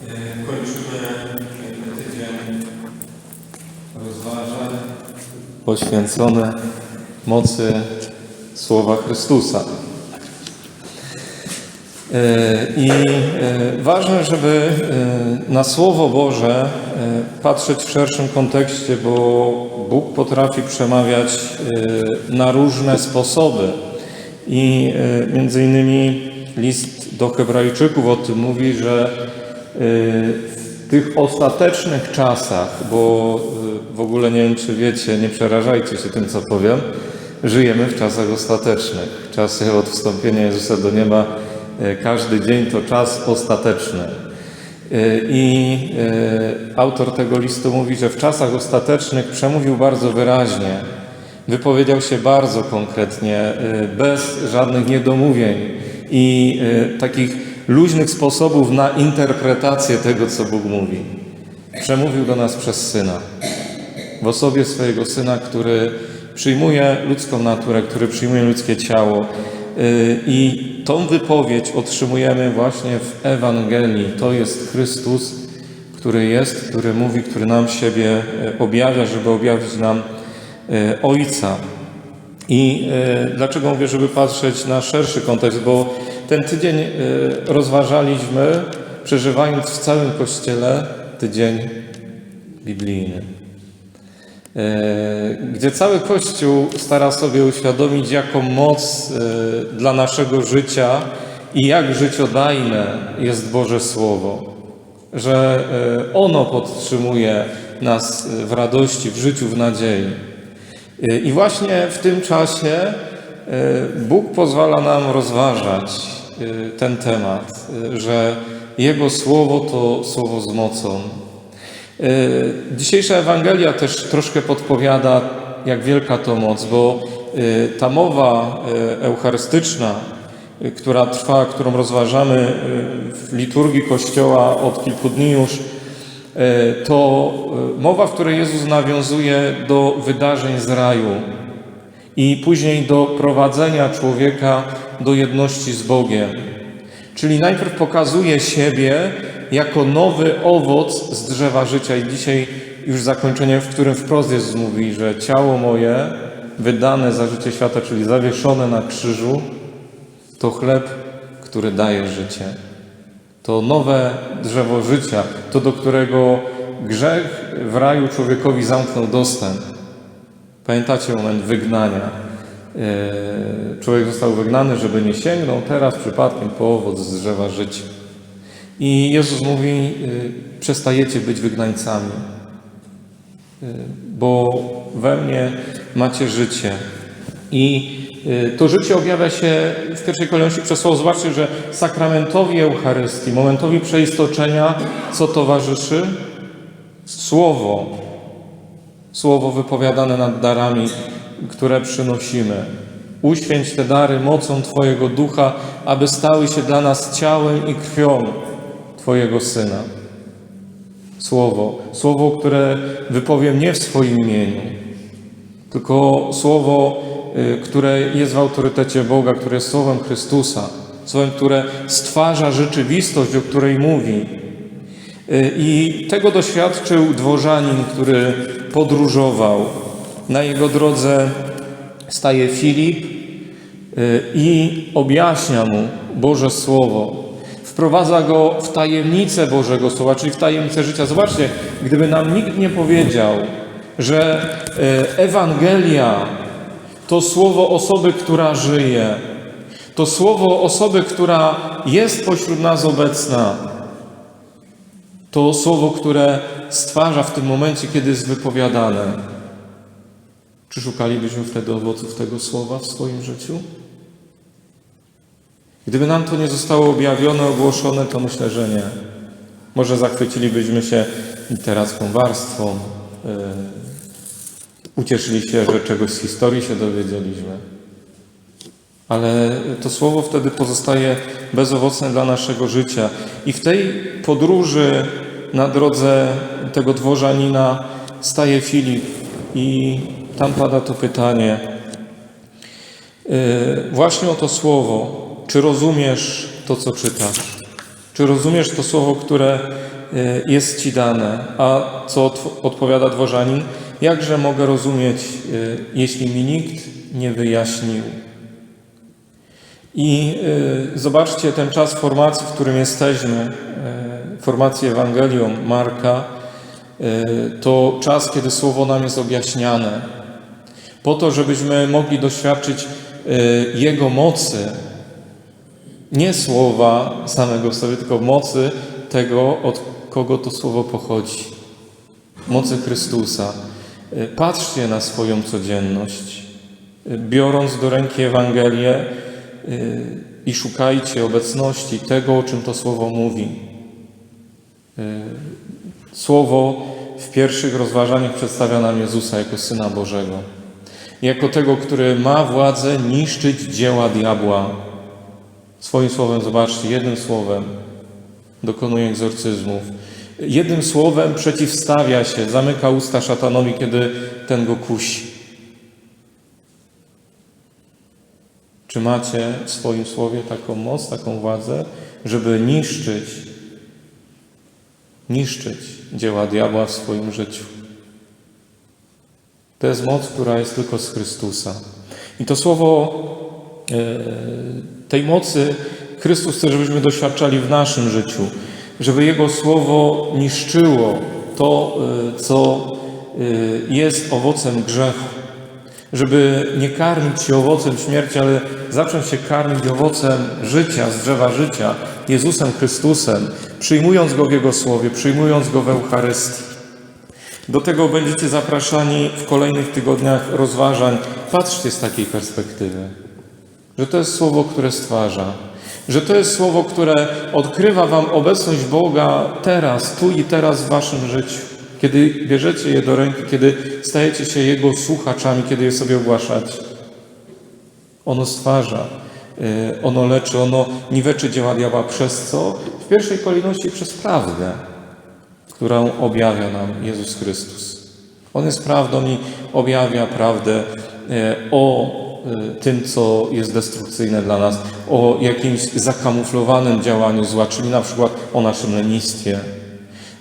E, Kończymy tydzień rozważań poświęcone mocy Słowa Chrystusa. E, I e, ważne, żeby e, na Słowo Boże e, patrzeć w szerszym kontekście, bo Bóg potrafi przemawiać e, na różne sposoby. I e, między innymi list do Hebrajczyków o tym mówi, że e, w tych ostatecznych czasach, bo e, w ogóle nie wiem, czy wiecie, nie przerażajcie się tym, co powiem, żyjemy w czasach ostatecznych. Czasy od wstąpienia Jezusa do nieba, e, każdy dzień to czas ostateczny. I autor tego listu mówi, że w czasach ostatecznych przemówił bardzo wyraźnie, wypowiedział się bardzo konkretnie, bez żadnych niedomówień i takich luźnych sposobów na interpretację tego, co Bóg mówi. Przemówił do nas przez Syna, w osobie swojego Syna, który przyjmuje ludzką naturę, który przyjmuje ludzkie ciało. Y, I tą wypowiedź otrzymujemy właśnie w Ewangelii. To jest Chrystus, który jest, który mówi, który nam siebie y, objawia, żeby objawić nam y, Ojca. I dlaczego mówię, żeby patrzeć na szerszy kontekst? Bo ten tydzień y, rozważaliśmy, przeżywając w całym Kościele tydzień biblijny. E, gdzie cały Kościół stara sobie uświadomić, jaką moc e, dla naszego życia i jak życiodajne jest Boże Słowo. Że e, ono podtrzymuje nas w radości, w życiu, w nadziei. I właśnie w tym czasie Bóg pozwala nam rozważać ten temat, e, że Jego Słowo to Słowo z mocą, E, Dzisiejsza Ewangelia też troszkę podpowiada, jak wielka to moc, bo ta mowa eucharystyczna, która trwa, którą rozważamy w liturgii Kościoła od kilku dni już, to mowa, w której Jezus nawiązuje do wydarzeń z raju i później do prowadzenia człowieka do jedności z Bogiem. Czyli najpierw pokazuje siebie jako nowy owoc z drzewa życia. I dzisiaj już zakończenie, w którym wprost Jezus mówi, że ciało moje wydane za życie świata, czyli zawieszone na krzyżu, to chleb, który daje życie. To nowe drzewo życia, to do którego grzech w raju człowiekowi zamknął dostęp. Pamiętacie moment wygnania? Eee, Człowiek został wygnany, żeby nie sięgnął teraz przypadkiem po owoc z drzewa życia. I Jezus mówi: y, Przestajecie być wygnańcami, y, bo we mnie macie życie. I to życie objawia się w pierwszej kolejności przez słowo. Zobaczcie, że sakramentowi Eucharystii, momentowi przeistoczenia, co towarzyszy? Słowo. Słowo wypowiadane nad darami, które przynosimy. Uświęć te dary mocą Twojego ducha, aby stały się dla nas ciałem i krwią Twojego Syna. Słowo, słowo, które wypowiem nie w swoim imieniu, tylko słowo, y, które jest w autorytecie Boga, które jest słowem Chrystusa, słowem, które stwarza rzeczywistość, o której mówi. Y, I tego doświadczył dworzanin, który podróżował. Na jego drodze staje Filip y, i objaśnia mu Boże Słowo. Wprowadza go w tajemnicę Bożego Słowa, czyli w tajemnicę życia. Zobaczcie, gdyby nam nikt nie powiedział, że y, Ewangelia to słowo osoby, która żyje, to słowo osoby, która jest pośród nas obecna, to słowo, które stwarza w tym momencie, kiedy jest wypowiadane. Czy szukalibyśmy wtedy owoców tego słowa w swoim życiu? Gdyby nam to nie zostało objawione, ogłoszone, to myślę, że nie. Może zachwycilibyśmy się literacką warstwą, yy, ucieszyli się, że czegoś z historii się dowiedzieliśmy. Ale to słowo wtedy pozostaje bezowocne dla naszego życia. I w tej podróży na drodze tego dworzanina staje Filip i tam pada to pytanie. Yy, Właśnie o to słowo. Czy rozumiesz to, co czytasz? Czy rozumiesz to słowo, które y, jest Ci dane? A co odp- odpowiada dworzanin? Jakże mogę rozumieć, y, jeśli mi nikt nie wyjaśnił? I y, zobaczcie ten czas formacji, w którym jesteśmy, y, formacji Ewangelią Marka, y, to czas, kiedy Słowo nam jest objaśniane, po to, żebyśmy mogli doświadczyć y, Jego mocy, nie słowa samego sobie, tylko mocy tego, od kogo to słowo pochodzi. Mocy Chrystusa. Y, Patrzcie na swoją codzienność, y, biorąc do ręki Ewangelię i szukajcie obecności tego, o czym to słowo mówi. Słowo w pierwszych rozważaniach przedstawia nam Jezusa jako Syna Bożego, jako tego, który ma władzę niszczyć dzieła diabła. Swoim słowem, zobaczcie, jednym słowem dokonuje egzorcyzmów. Jednym słowem przeciwstawia się, zamyka usta szatanowi, kiedy ten go kusi. Czy macie w swoim słowie taką moc, taką władzę, żeby niszczyć, niszczyć dzieła diabła w swoim życiu? To jest moc, która jest tylko z Chrystusa. I to słowo e, tej mocy Chrystus chce, żebyśmy doświadczali w naszym życiu, żeby Jego słowo niszczyło to, e, co e, jest owocem grzechu, żeby nie karmić się owocem śmierci, ale zacząć się karmić owocem życia, z drzewa życia, Jezusem Chrystusem, przyjmując Go w Jego słowie, przyjmując Go w Eucharystii. Do tego będziecie zapraszani w kolejnych tygodniach rozważań. Patrzcie z takiej perspektywy, że to jest słowo, które stwarza, że to jest słowo, które odkrywa Wam obecność Boga teraz, tu i teraz w Waszym życiu. Kiedy bierzecie je do ręki, kiedy stajecie się Jego słuchaczami, kiedy je sobie ogłaszacie. Ono stwarza, y, ono leczy, ono niweczy dzieła diabła przez co? W pierwszej kolejności przez prawdę którą objawia nam Jezus Chrystus. On jest prawdą i objawia prawdę e, o e, tym, co jest destrukcyjne dla nas, o jakimś zakamuflowanym działaniu zła, czyli na przykład o naszym lenistwie,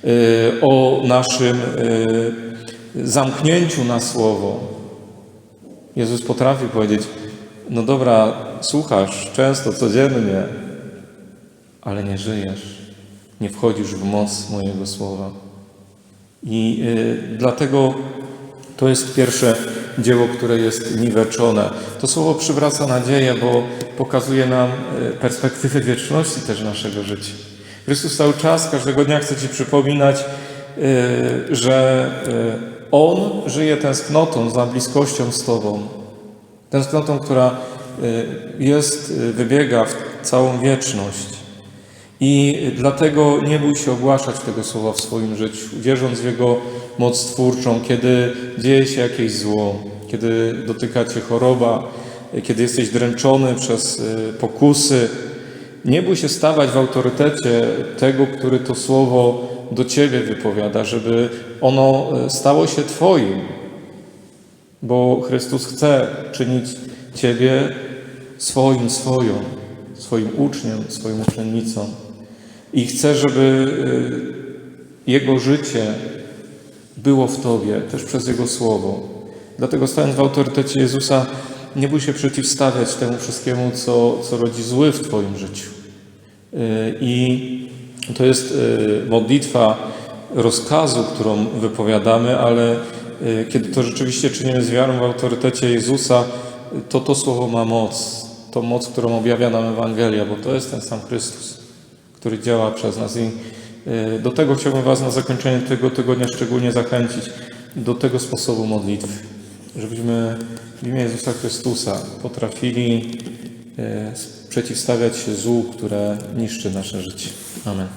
e, o naszym zamknięciu na słowo. Jezus potrafi powiedzieć: No dobra, słuchasz często, codziennie, ale nie żyjesz nie wchodzisz w moc mojego słowa. I y, dlatego to jest pierwsze dzieło, które jest niweczone. To słowo przywraca nadzieję, bo pokazuje nam y, perspektywę wieczności też naszego życia. Chrystus cały czas, każdego dnia chce Ci przypominać, y, że On żyje tęsknotą za bliskością z Tobą. Tęsknotą, która jest, wybiega w całą wieczność. I dlatego nie bój się ogłaszać tego słowa w swoim życiu, wierząc w Jego moc twórczą, kiedy dzieje się jakieś zło, kiedy dotyka Cię choroba, kiedy jesteś dręczony przez y, pokusy. Nie bój się stawać w autorytecie tego, który to słowo do Ciebie wypowiada, żeby ono y, stało się Twoim, bo Chrystus chce czynić Ciebie swoim, swoją, swoim uczniem, swoją uczennicą. I chce, żeby y, Jego życie było w Tobie, też przez Jego Słowo. Dlatego stając w autorytecie Jezusa, nie bój się przeciwstawiać temu wszystkiemu, co, co rodzi zły w Twoim życiu. Y, I to jest y, modlitwa rozkazu, którą wypowiadamy, ale kiedy to rzeczywiście czynimy z wiarą w autorytecie Jezusa, to to słowo ma moc. To moc, którą objawia nam Ewangelia, bo to jest ten sam Chrystus który działa przez nas. I y, do tego chciałbym Was na zakończenie tego tygodnia szczególnie zachęcić, do tego sposobu modlitwy, żebyśmy w imię Jezusa Chrystusa potrafili y, przeciwstawiać się złu, które niszczy nasze życie. Amen.